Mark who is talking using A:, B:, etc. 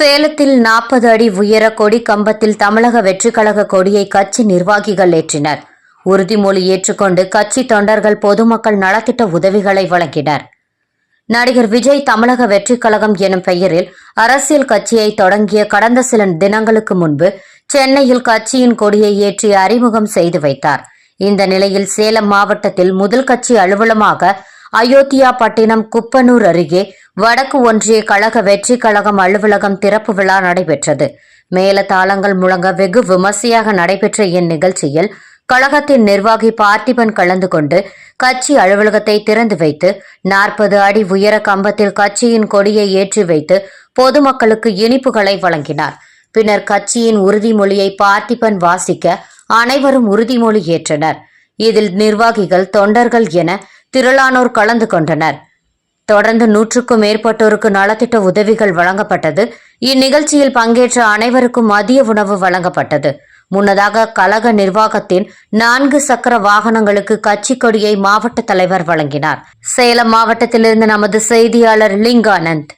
A: சேலத்தில் நாற்பது அடி உயர கொடி கம்பத்தில் தமிழக வெற்றிக் கழக கொடியை கட்சி நிர்வாகிகள் ஏற்றினர். உறுதிமொழி ஏற்றுக்கொண்டு கட்சி தொண்டர்கள் பொதுமக்கள் நலத்திட்ட உதவிகளை வழங்கினர். நடிகர் விஜய் தமிழக வெற்றி கழகம் எனும் பெயரில் அரசியல் கட்சியை தொடங்கிய கடந்த சில தினங்களுக்கு முன்பு சென்னையில் கட்சியின் கொடியை ஏற்றி அறிமுகம் செய்து வைத்தார். இந்த நிலையில் சேலம் மாவட்டத்தில் முதல் கட்சி அலுவலமாக அயோத்தியா பட்டினம் குப்பனூர் அருகே வடக்கு ஒன்றிய கழக வெற்றி கழகம் அலுவலகம் திறப்பு விழா நடைபெற்றது. மேல தாளங்கள் முழங்க வெகு விமர்சையாக நடைபெற்ற இந்நிகழ்ச்சியில் கழகத்தின் நிர்வாகி பார்த்திபன் கலந்து கொண்டு கட்சி அலுவலகத்தை திறந்து வைத்து நாற்பது அடி உயர கம்பத்தில் கட்சியின் கொடியை ஏற்றி வைத்து பொதுமக்களுக்கு இனிப்புகளை வழங்கினார். பின்னர் கட்சியின் உறுதிமொழியை பார்த்திபன் வாசிக்க அனைவரும் உறுதிமொழி ஏற்றனர். இதில் நிர்வாகிகள் தொண்டர்கள் என திரளானோர் கலந்து கொண்டனர். தொடர்ந்து நூற்றுக்கும் மேற்பட்டோருக்கு நலத்திட்ட உதவிகள் வழங்கப்பட்டது. இந்நிகழ்ச்சியில் பங்கேற்ற அனைவருக்கும் மதிய உணவு வழங்கப்பட்டது. முன்னதாக கழக நிர்வாகத்தின் நான்கு சக்கர வாகனங்களுக்கு கட்சி கொடியை மாவட்ட தலைவர் வழங்கினார். சேலம் மாவட்டத்திலிருந்து நமது செய்தியாளர் லிங்கானந்த்.